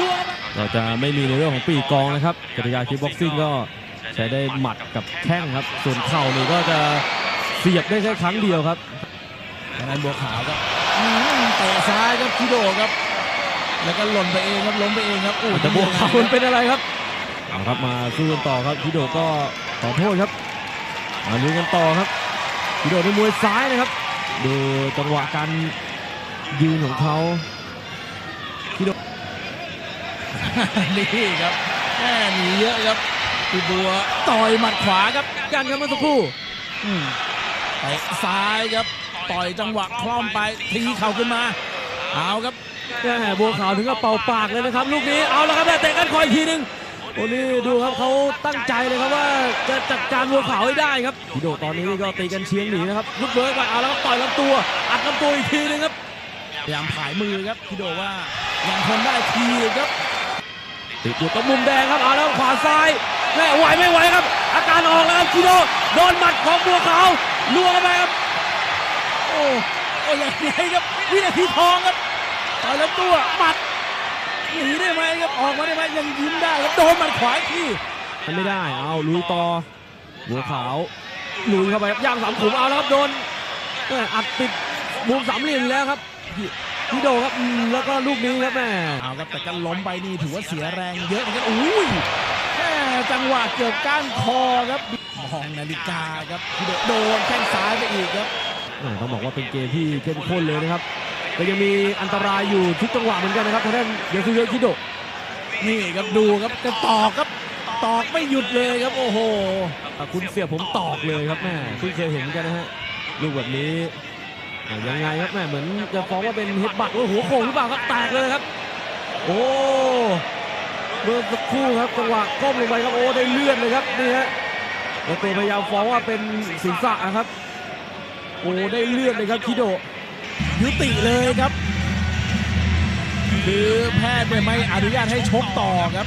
ล้วงเข้าไปเราจะไม่มีในเรื่องของปีกกองนะครับกติกาคิกบ็อกซิ่งก็ใช้ได้หมัดกับแข้งครับ ส่วนเข่านี่ก็จะเสียบได้แค่ครั้งเดียวครับดังนั้นบัวขาวครับอืมเตะซ้ายครับคิโดครับ แล้วก็หล่นไปเองครับล้มไปเองครับโอ้แต่บัวขาวมันเป็นอะไรครับเอาครับมาสู้กันต่อครับพี่โดก็ขอโทษครับมาลุยกันต่อครับพี่โดในมวยซ้ายนะครับ ดูจังหวะการยืนของเขา นี่ครับแม่หนีเยอะครับพี่บัวต่อยหมัดขวาครับกันครับเมื่อสักครู่อืมเตะซ้ายครับ ต่อยจังหวะคล่อมไปทีเข่าขึ้นมาเอาครับแม่บัวขาวถึงกับเป่าปากเลยนะครับ ลูกนี้เอาแล้วครับแต่เตะกันคอยทีหนึงโอ้นี่ดูครับเขาตั้งใจเลยครับว่าจะจัดการบัวขาวให้ได้ครับพี่โดตอนนี้ก็ตีกันเชียงหนีนะครับลุกเบิร์กไปเอาแล้วครับต่อยลำตัวอัดลำตัวอีกทีหนึงครับพยายามผายมือครับพี่โดว่ายังทนได้ทีครับ ติดอยู่ตรงมุมแดงครับเอาแล้วขวาซ้ายแม่ไหวไม่ไหวครับ อาการออกแล้วครับคิโดโดนหมัดของบัวขาวล่วงเข้าไปครับโอ้โอ้ยังไงครับวินาทีทองครับต่อยแล้วตัวหมัดหนีได้ไหมครับออกมาได้ไหมยังยิ้มได้ครับโดนหมัดขวาอีกทีมันไม่ได้เอาลุยต่อบัวขาวลุยเข้าไปครับย่างสามขุมเอาแล้วครับโดนแม่อัดติดมุมสามเหลี่ยมอีกแล้วครับ พี่พี่โดครับอืมแล้วก็ลูกนี้ครับแม่เอาครับแต่ก็ล้มไปนี่ถือว่าเสียแรงเยอะเหมือนกันอุ้ยแม่จังหวะเกือบก้านคอครับมองนาฬิกาครับพี่โดโดนแข้งซ้ายไปอีกครับแม่ต้องบอกว่าเป็นเกมที่เข้มข้นเลยนะครับก็ยังมีอันตรายอยู่ทุกจังหวะเหมือนกันนะครับทางด้านเยซุเยะคิโดะนี่ครับดูครับจะตอกครับตอกไม่หยุดเลยครับโอ้โห อะคุณเสียผมตอกเลยครับแม่เพิ่งเคยเห็นเหมือนกันนะฮะลูกแบบนี้อะ ยังไงครับแม่เหมือนจะฟ้องว่าเป็นเฮดบัตว่าหัวโขงหรือเปล่าครับแตกเลยครับ โอ้เมื่อสักครู่ครับจังหวะก้มลงไปครับโอ้ได้เลือดเลยครับนี่ฮะแล้วตัวพยายามฟ้องว่าเป็นศีรษะครับ โอ้ได้เลือดเลยครับคิโดยุติเลยครับ คือแพทย์ไม่อนุญาตให้ชกต่อครับ